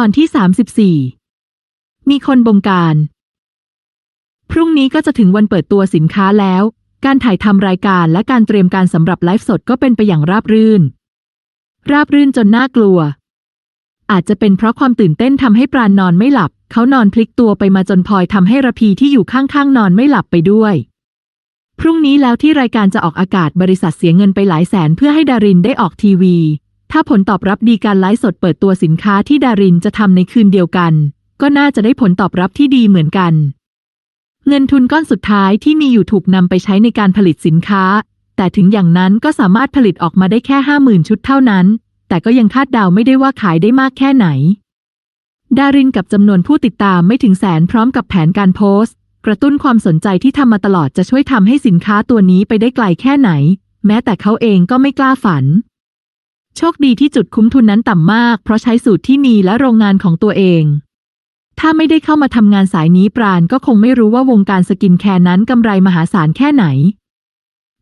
ตอนที่ 34 มีคนบงการ พรุ่งนี้ก็จะถึงวันเปิดตัวสินค้าแล้ว การถ่ายทำรายการและการเตรียมการสำหรับไลฟ์สดก็เป็นไปอย่างราบรื่น ราบรื่นจนน่ากลัว อาจจะเป็นเพราะความตื่นเต้นทำให้ปราณนอนไม่หลับ เขานอนพลิกตัวไปมาจนพลอยทำให้ระพีที่อยู่ข้างๆนอนไม่หลับไปด้วย พรุ่งนี้แล้วที่รายการจะออกอากาศบริษัทเสียเงินไปหลายแสนเพื่อให้ดารินได้ออกทีวี ถ้าผลตอบรับดีการไลฟ์สดเปิดตัวสินค้าที่ดารินจะทำในคืนเดียวกัน ก็น่าจะได้ผลตอบรับที่ดีเหมือนกัน เงินทุนก้อนสุดท้ายที่มีอยู่ถูกนำไปใช้ในการผลิตสินค้า แต่ถึงอย่างนั้นก็สามารถผลิตออกมาได้แค่ห้าหมื่นชุดเท่านั้น แต่ก็ยังคาดเดาไม่ได้ว่าขายได้มากแค่ไหน ดารินกับจำนวนผู้ติดตามไม่ถึงแสนพร้อมกับแผนการโพสต์ กระตุ้นความสนใจที่ทำมาตลอดจะช่วยทำให้สินค้าตัวนี้ไปได้ไกลแค่ไหน แม้แต่เขาเองก็ไม่กล้าฝัน โชคดีที่จุดคุ้มทุนนั้นต่ำมาก เพราะใช้สูตรที่มีและโรงงานของตัวเอง ถ้าไม่ได้เข้ามาทำงานสายนี้ปราณก็คงไม่รู้ว่าวงการสกินแคร์นั้นกำไรมหาศาลแค่ไหน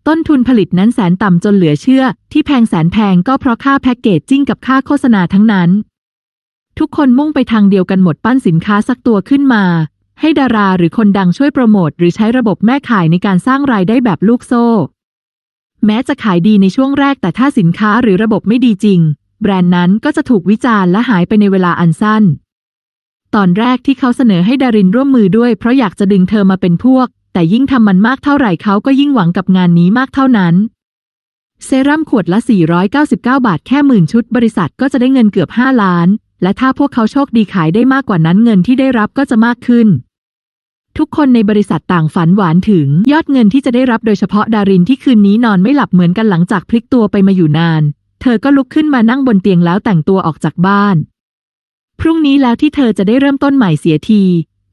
ต้นทุนผลิตนั้นแสนต่ำจนเหลือเชื่อ ที่แพงแสนแพงก็เพราะค่าแพ็กเกจจิ้งกับค่าโฆษณาทั้งนั้น ทุกคนมุ่งไปทางเดียวกันหมดปั้นสินค้าสักตัวขึ้นมา ให้ดาราหรือคนดังช่วยโปรโมทหรือใช้ระบบแม่ขายในการสร้างรายได้แบบลูกโซ่ แม้จะขายดีในช่วงแรกแต่ถ้าสินค้าหรือระบบไม่ดีจริง แบรนด์นั้นก็จะถูกวิจารณ์และหายไปในเวลาอันสั้น ตอนแรกที่เขาเสนอให้ดารินร่วมมือด้วย เพราะอยากจะดึงเธอมาเป็นพวก แต่ยิ่งทำมันมากเท่าไหร่เขาก็ยิ่งหวังกับงานนี้มากเท่านั้น เซรั่มขวดละ 499 บาทแค่หมื่นชุด บริษัทก็จะได้เงินเกือบ 5 ล้าน และถ้าพวกเขาโชคดีขายได้มากกว่านั้นเงินที่ได้รับก็จะมากขึ้น ทุกคนในบริษัทต่างฝันหวานถึงยอดเงินที่จะได้รับโดยเฉพาะดารินที่คืนนี้นอนไม่หลับเหมือนกันหลังจากพลิกตัวไปมาอยู่นาน เธอก็ลุกขึ้นมานั่งบนเตียงแล้วแต่งตัวออกจากบ้าน พรุ่งนี้แล้วที่เธอจะได้เริ่มต้นใหม่เสียที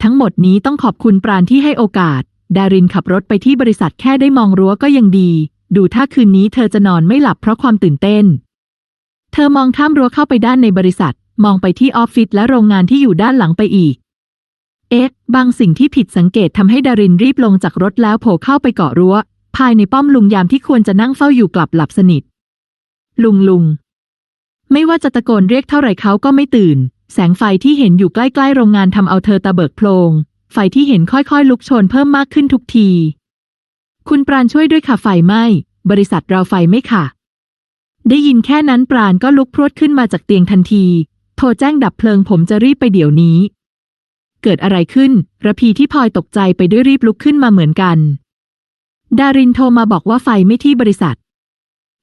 ทั้งหมดนี้ต้องขอบคุณปราณที่ให้โอกาส ดารินขับรถไปที่บริษัทแค่ได้มองรั้วก็ยังดี ดูถ้าคืนนี้เธอจะนอนไม่หลับเพราะความตื่นเต้น เธอมองข้ามรั้วเข้าไปด้านในบริษัท มองไปที่ออฟฟิศและโรงงานที่อยู่ด้านหลังไปอีก เอ๊ะบางสิ่งที่ผิดสังเกตทำให้ดารินรีบลงจากรถแล้วโผล่เข้าไปเกาะรั้ว ภายในป้อมลุงยามที่ควรจะนั่งเฝ้าอยู่กลับหลับสนิท ลุงลุง ไม่ว่าจะตะโกนเรียกเท่าไหร่เขาก็ไม่ตื่น แสงไฟที่เห็นอยู่ใกล้ๆโรงงานทำเอาเธอตาเบิกโพลงไฟที่เห็นค่อยๆ ลุกโชนเพิ่มมากขึ้นทุกที คุณปราณช่วยด้วยค่ะไฟไหม้บริษัทเราไฟไหม่ค่ะ ได้ยินแค่นั้นปราณก็ลุกพรวดขึ้นมาจากเตียงทันที โทรแจ้งดับเพลิงผมจะรีบไปเดี๋ยวนี้ เกิดอะไรขึ้น ระพีที่พลอยตกใจไปด้วยรีบลุกขึ้นมาเหมือนกัน ดารินโทรมาบอกว่าไฟไม่ที่บริษัท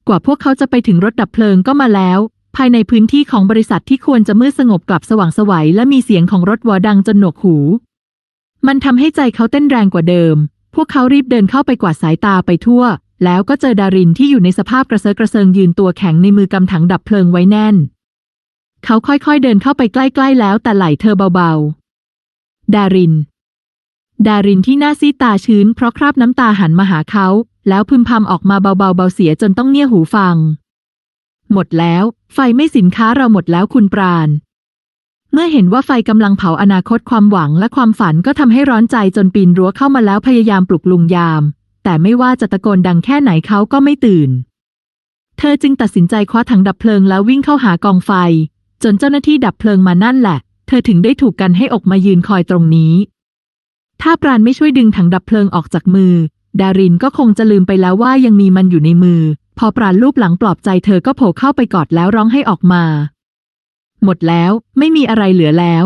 กว่าพวกเขาจะไปถึงรถดับเพลิงก็มาแล้ว ภายในพื้นที่ของบริษัทที่ควรจะมืดสงบกลับสว่างสวัยและมีเสียงของรถวอดังจนหนวกหู มันทำให้ใจเขาเต้นแรงกว่าเดิม พวกเขารีบเดินเข้าไปกวาดสายตาไปทั่ว แล้วก็เจอดารินที่อยู่ในสภาพกระเซาะกระเซิงยืนตัวแข็งในมือกำถังดับเพลิงไว้แน่น เขาค่อยๆเดินเข้าไปใกล้ๆแล้วแต่ไหล่เธอเบาๆ ดาริน ดารินที่หน้าซีตาชื้นเพราะคราบน้ำตาหันมาหาเขา แล้วพึมพำออกมาเบาๆเบาเสียจนต้องเงี่ยหูฟัง หมดแล้ว ไฟไม่สินค้าเราหมดแล้วคุณปราณ เมื่อเห็นว่าไฟกำลังเผาอนาคตความหวังและความฝันก็ทำให้ร้อนใจจนปีนรั้วเข้ามาแล้วพยายามปลุกลุงยาม แต่ไม่ว่าจะตะโกนดังแค่ไหนเขาก็ไม่ตื่น เธอจึงตัดสินใจคว้าถังดับเพลิงแล้ววิ่งเข้าหากองไฟ จนเจ้าหน้าที่ดับเพลิงมานั่นแหละ เธอถึงได้ถูกกันให้ออกมายืนคอยตรงนี้ ถ้าปราณไม่ช่วยดึงถังดับเพลิงออกจากมือ ดารินก็คงจะลืมไปแล้วว่ายังมีมันอยู่ในมือ พอปราณลูบหลังปลอบใจเธอก็โผล่เข้าไปกอดแล้วร้องให้ออกมา หมดแล้วไม่มีอะไรเหลือแล้ว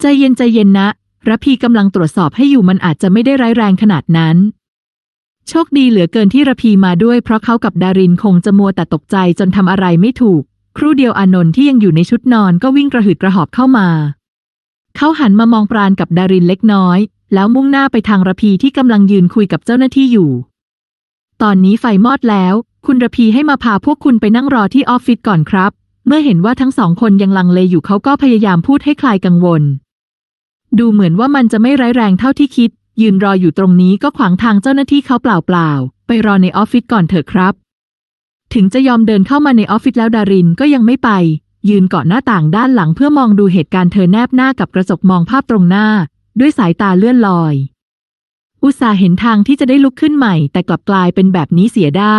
ใจเย็นใจเย็นนะระพีกำลังตรวจสอบให้อยู่มันอาจจะไม่ได้ร้ายแรงขนาดนั้น โชคดีเหลือเกินที่ระพีมาด้วยเพราะเขากับดารินคงจะมัวแต่ตกใจจนทำอะไรไม่ถูก ครู่เดียวอานนท์ที่ยังอยู่ในชุดนอนก็วิ่งกระหืดกระหอบเข้ามา เขาหันมามองปราณกับดารินเล็กน้อย แล้วมุ่งหน้าไปทางระพีที่กำลังยืนคุยกับเจ้าหน้าที่อยู่ ตอนนี้ไฟมอดแล้ว คุณระพีให้มาพาพวกคุณไปนั่งรอที่ออฟฟิศก่อนครับ เมื่อเห็นว่าทั้งสองคนยังลังเลอยู่เขาก็พยายามพูดให้คลายกังวล ดูเหมือนว่ามันจะไม่ร้ายแรงเท่าที่คิด ยืนรออยู่ตรงนี้ก็ขวางทางเจ้าหน้าที่เขาเปล่าๆไปรอในออฟฟิศก่อนเถอะครับ ถึงจะยอมเดินเข้ามาในออฟฟิศแล้วดารินก็ยังไม่ไป ยืนเกาะหน้าต่างด้านหลังเพื่อมองดูเหตุการณ์เธอแนบหน้ากับกระจกมองภาพตรงหน้า ด้วยสายตาเลื่อนลอย อุตส่าห์เห็นทางที่จะได้ลุกขึ้นใหม่ แต่กลับกลายเป็นแบบนี้เสียได้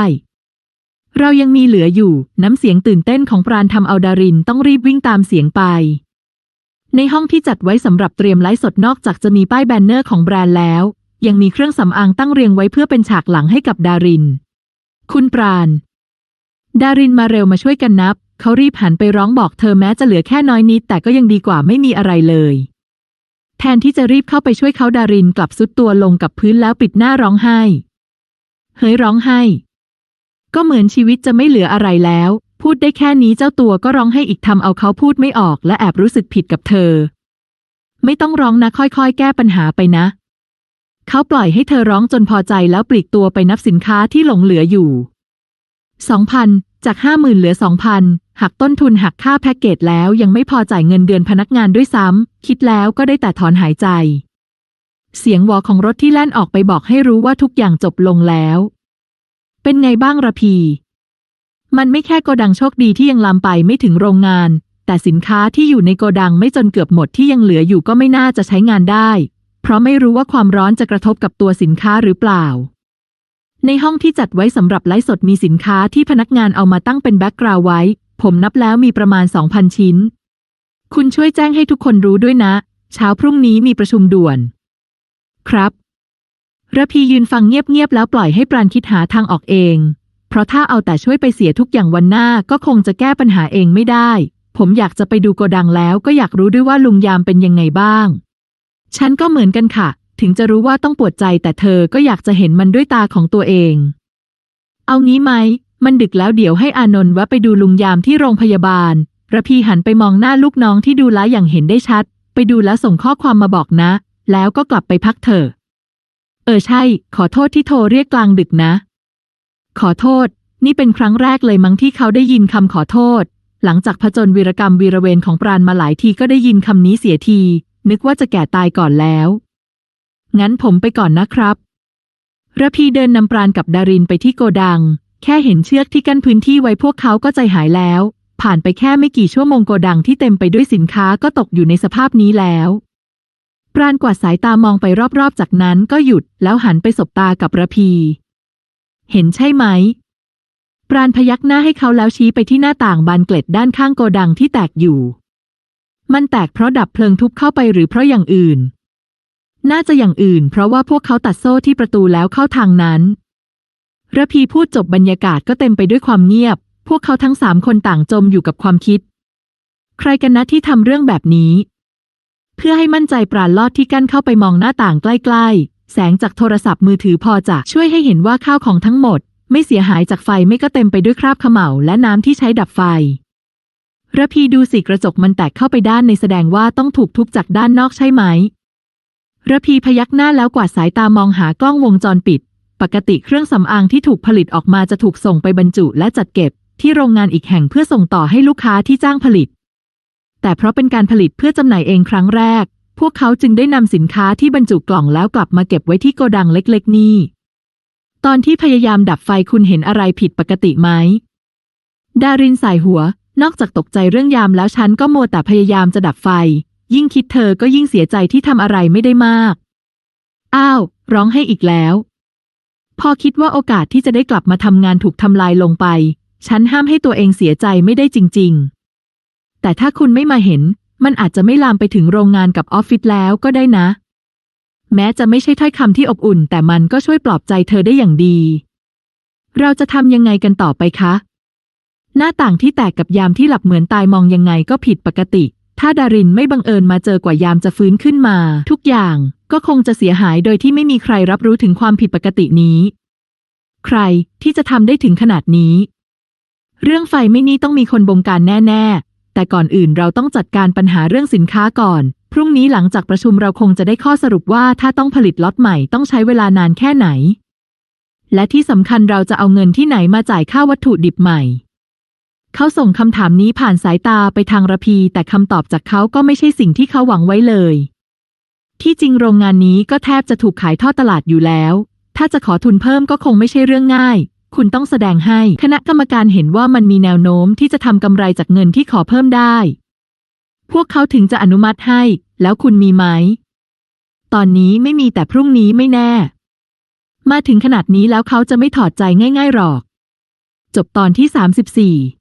เรายังมีเหลืออยู่ น้ำเสียงตื่นเต้นของปราณทำเอาดารินต้องรีบวิ่งตามเสียงไป ในห้องที่จัดไว้สำหรับเตรียมไลฟ์สดนอกจากจะมีป้ายแบนเนอร์ของแบรนด์แล้ว ยังมีเครื่องสำอางตั้งเรียงไว้เพื่อเป็นฉากหลังให้กับดาริน คุณปราณ ดารินมาเร็วมาช่วยกันนับ เขารีบหันไปร้องบอกเธอแม้จะเหลือแค่น้อยนิด แต่ก็ยังดีกว่าไม่มีอะไรเลย แทนที่จะรีบเข้าไปช่วยเขาดารินกลับซุดตัวลงกับพื้นแล้วปิดหน้าร้องไห้ เฮ้ยร้องไห้ ก็เหมือนชีวิตจะไม่เหลืออะไรแล้ว พูดได้แค่นี้เจ้าตัวก็ร้องให้อีกทำเอาเขาพูดไม่ออกและแอบรู้สึกผิดกับเธอ ไม่ต้องร้องนะค่อยๆ แก้ปัญหาไปนะ เขาปล่อยให้เธอร้องจนพอใจแล้วปลีกตัวไปนับสินค้าที่หลงเหลืออยู่ สองพันจากห้าหมื่นเหลือสองพันหักต้นทุนหักค่าแพ็กเกจแล้วยังไม่พอจ่ายเงินเดือนพนักงานด้วยซ้ำ คิดแล้วก็ได้แต่ถอนหายใจ เสียงวอของรถที่แล่นออกไปบอกให้รู้ว่าทุกอย่างจบลงแล้ว เป็นไงบ้างระพี มันไม่แค่โกดังโชคดีที่ยังลามไปไม่ถึงโรงงาน แต่สินค้าที่อยู่ในโกดังไม่จนเกือบหมดที่ยังเหลืออยู่ก็ไม่น่าจะใช้งานได้ เพราะไม่รู้ว่าความร้อนจะกระทบกับตัวสินค้าหรือเปล่า ในห้องที่จัดไว้สำหรับไลฟ์สดมีสินค้าที่พนักงานเอามาตั้งเป็นแบ็กกราวไว้ ผมนับแล้วมีประมาณ 2,000 ชิ้น คุณช่วยแจ้งให้ทุกคนรู้ด้วยนะ เช้าพรุ่งนี้มีประชุมด่วน ครับระพียืนฟังเงียบๆแล้วปล่อยให้ปราณคิดหาทางออกเอง เพราะถ้าเอาแต่ช่วยไปเสียทุกอย่างวันหน้าก็คงจะแก้ปัญหาเองไม่ได้ ผมอยากจะไปดูโกดังแล้วก็อยากรู้ด้วยว่าลุงยามเป็นยังไงบ้าง ฉันก็เหมือนกันค่ะ ถึงจะรู้ว่าต้องปวดใจแต่เธอก็อยากจะเห็นมันด้วยตาของตัวเอง เอางี้ไหม มันดึกแล้วเดี๋ยวให้อานนท์แวะไปดูลุงยามที่โรงพยาบาล ระพีหันไปมองหน้าลูกน้องที่ดูแลอย่างเห็นได้ชัด ไปดูแลส่งข้อความมาบอกนะ แล้วก็กลับไปพักเถอะ เออใช่ ขอโทษที่โทรเรียกกลางดึกนะ ขอโทษ นี่เป็นครั้งแรกเลยมั้งที่เขาได้ยินคำขอโทษ หลังจากผจญวีรกรรมวีรเวรของปราณมาหลายทีก็ได้ยินคำนี้เสียที นึกว่าจะแก่ตายก่อนแล้ว งั้นผมไปก่อนนะครับระพีเดินนำปราณกับดารินไปที่โกดัง แค่เห็นเชือกที่กั้นพื้นที่ไว้พวกเขาก็ใจหายแล้ว ผ่านไปแค่ไม่กี่ชั่วโมงโกดังที่เต็มไปด้วยสินค้าก็ตกอยู่ในสภาพนี้แล้ว ปราณกวาดสายตามองไปรอบๆ จากนั้นก็หยุดแล้วหันไปสบตากับระพี เห็นใช่ไหม ปราณพยักหน้าให้เขาแล้วชี้ไปที่หน้าต่างบานเกล็ดด้านข้างโกดังที่แตกอยู่ มันแตกเพราะดับเพลิงทุบเข้าไปหรือเพราะอย่างอื่น น่าจะอย่างอื่น เพราะว่าพวกเขาตัดโซ่ที่ประตูแล้วเข้าทางนั้นระพีพูดจบบรรยากาศก็เต็มไปด้วยความเงียบ พวกเขาทั้งสามคนต่างจมอยู่กับความคิด ใครกันนะที่ทำเรื่องแบบนี้ เพื่อให้มั่นใจปราลอดที่กั้นเข้าไปมองหน้าต่างใกล้ๆ แสงจากโทรศัพท์มือถือพอจะช่วยให้เห็นว่าข้าวของทั้งหมด ไม่เสียหายจากไฟไม่ก็เต็มไปด้วยคราบขม่าและน้ำที่ใช้ดับไฟระพีดูสิกระจกมันแตกเข้าไปด้านในแสดงว่าต้องถูกทุบจากด้านนอกใช่ไหม ระพีพยักหน้าแล้วกวาดสายตามองหากล้องวงจรปิด ปกติเครื่องสำอางที่ถูกผลิตออกมาจะถูกส่งไปบรรจุและจัดเก็บ ที่โรงงานอีกแห่งเพื่อส่งต่อให้ลูกค้าที่จ้างผลิต แต่เพราะเป็นการผลิตเพื่อจำหน่ายเองครั้งแรก พวกเขาจึงได้นำสินค้าที่บรรจุกล่องแล้วกลับมาเก็บไว้ที่โกดังเล็กๆ นี่ ตอนที่พยายามดับไฟคุณเห็นอะไรผิดปกติไหม ดารินสายหัว นอกจากตกใจเรื่องยามแล้วฉันก็มัวแต่พยายามจะดับไฟ ยิ่งคิดเธอก็ยิ่งเสียใจที่ทำอะไรไม่ได้มาก อ้าว ร้องให้อีกแล้ว พอคิดว่าโอกาสที่จะได้กลับมาทำงานถูกทำลายลงไป ฉันห้ามให้ตัวเองเสียใจไม่ได้จริง ๆ แต่ถ้าคุณไม่มาเห็น มันอาจจะไม่ลามไปถึงโรงงานกับออฟฟิศแล้วก็ได้นะ แม้จะไม่ใช่ถ้อยคำที่อบอุ่น แต่มันก็ช่วยปลอบใจเธอได้อย่างดี เราจะทำยังไงกันต่อไปคะ หน้าต่างที่แตกกับยามที่หลับเหมือนตายมองยังไงก็ผิดปกติ ถ้าดารินไม่บังเอิญมาเจอกว่ายามจะฟื้นขึ้นมา ทุกอย่างก็คงจะเสียหายโดยที่ไม่มีใครรับรู้ถึงความผิดปกตินี้ ใครที่จะทำได้ถึงขนาดนี้ เรื่องไฟไม่นี่ต้องมีคนบงการแน่ ๆ แต่ก่อนอื่นเราต้องจัดการปัญหาเรื่องสินค้าก่อน พรุ่งนี้หลังจากประชุมเราคงจะได้ข้อสรุปว่าถ้าต้องผลิตล็อตใหม่ต้องใช้เวลานานแค่ไหน และที่สำคัญเราจะเอาเงินที่ไหนมาจ่ายค่าวัตถุดิบใหม่ เขาส่งคำถามนี้ผ่านสายตาไปทางระพี แต่คำตอบจากเขาก็ไม่ใช่สิ่งที่เขาหวังไว้เลย ที่จริงโรงงานนี้ก็แทบจะถูกขายทอดตลาดอยู่แล้ว ถ้าจะขอทุนเพิ่มก็คงไม่ใช่เรื่องง่าย คุณต้องแสดงให้คณะกรรมการเห็นว่ามันมีแนวโน้มที่จะทำกำไรจากเงินที่ขอเพิ่มได้ พวกเขาถึงจะอนุมัติให้ แล้วคุณมีไหม ตอนนี้ไม่มีแต่พรุ่งนี้ไม่แน่ มาถึงขนาดนี้แล้วเขาจะไม่ถอดใจง่าย ๆหรอก จบตอนที่ 34